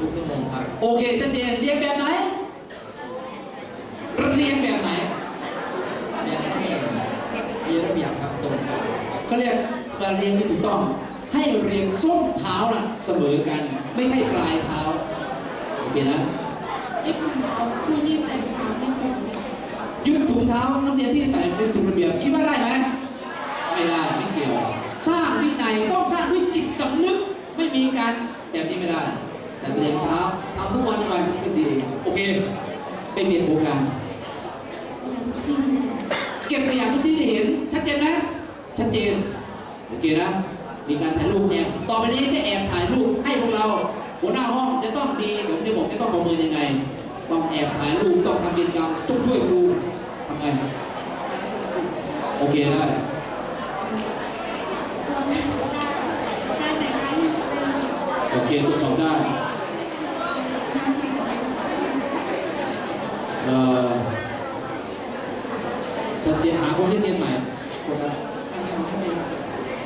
ทุกชั่วโมงครับ โอเคชัดเจนเรียนแบบไหน เรียนแบบไหนเรียนให้มีระเบียบครับตรงครับเขาเรียกการเรียนที่ถูกต้อง ให้เรียนส้นเท้าน่ะเสมอกัน ไม่ใช่ปลายเท้าโอเคนะที่คุณเอาคู่นี้ไปทำให้เป็นยืดถุงเท้านักเรียนที่ใส่เป็นถุงระเบียบคิดว่าได้ไหมไม่ได้ไม่เกี่ยว สร้างวินัยต้องสร้างด้วยจิตสำนึกไม่มีการแบบนี้ไม่ได้ แต่เรียนเท้าทำทุกวันทุกวันขึ้นดีโอเคไปเปลี่ยนโปรแกรมอย่างที่นี่เก็บตัวอย่างทุกที่ที่เห็น ชัดเจนไหมชัดเจนโอเคนะมีการถ่ายรูปเนี่ยต่อไปนี้จะแอบถ่ายรูปให้พวกเราหัวหน้าห้องจะต้องมีผมจะบอกจะต้องประเมินยังไงต้องแอบถ่ายรูปต้องทำกิจกรรมต้องช่วยครูทำไงโอเคได้โอเคตรวจสอบได้เอ่อ จะเตรียมหาคนที่เรียนใหม่คนละ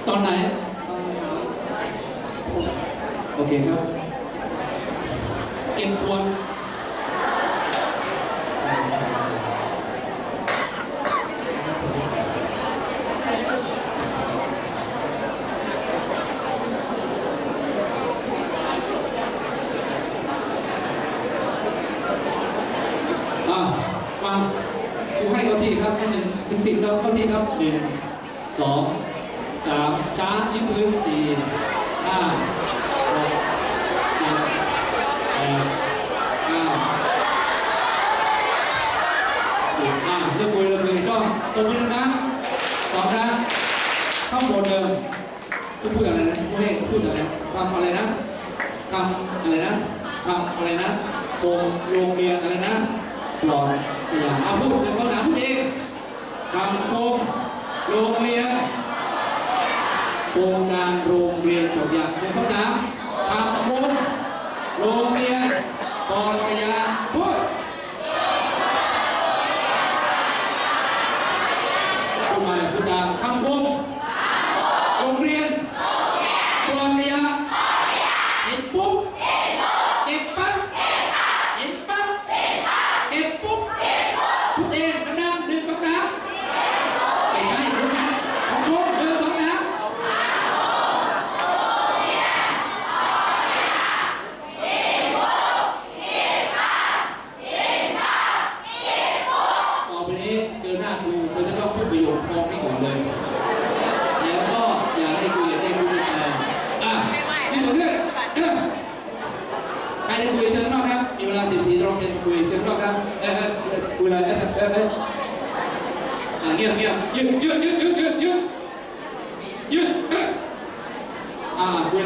ตอนไหน โอเคครับ เก็บควร อะมาดูให้เขาทีครับให้หนึ่งถึงสิบครับเขาทีครับหนึ่งสองสามช้ายิ้มพื้นสี่ห้าหกเจ็ดแปดเก้าสิบอะเรียกคุยเรียกคุยก็ตบมือหนึ่งครั้งสองครั้งเข้าโหมดเดิมพูดพูดอะไรนะพูดให้พูดอะไรนะคำอะไรนะคำอะไรนะคำอะไรนะโกงโรงเรียนอะไรนะ ลอดอย่างเอาพูดเป็นภาษาพูดเองทำโกงโรงเรียนโครงการโรงเรียนตัวอย่างหนึ่งสองสามทำโกงโรงเรียนปอนกยาพูดพูดมาเลยพูดตามทำมุมโรงเรียนปอดกยาเห็นปุ๊บเก็บปั๊บเห็นปั๊บเก็บปุ๊บพูดเองดังๆหนึ่งสองสามไม่ใช่พูดกันทำมุมหนึ่งสองสาม ต่อไปนี้เจอหน้าครูเธอจะต้องพูดประโยคพร้อมให้ก่อนเลย แล้วก็อย่าให้คุยอย่าให้คุยแต่อะนี่ตัวเพื่อนเอ้ยใครจะคุยเชิญนอกครับ มีเวลาสิบทีลองเชิญคุยเชิญนอกครับ เอ้ยเอ้ยคุยอะไรเอ้ยเอ้ยเอ้ย อะเงียบเงียบยืดยืดยืดยืดยืดยืดยืดเอ้ยอะคุ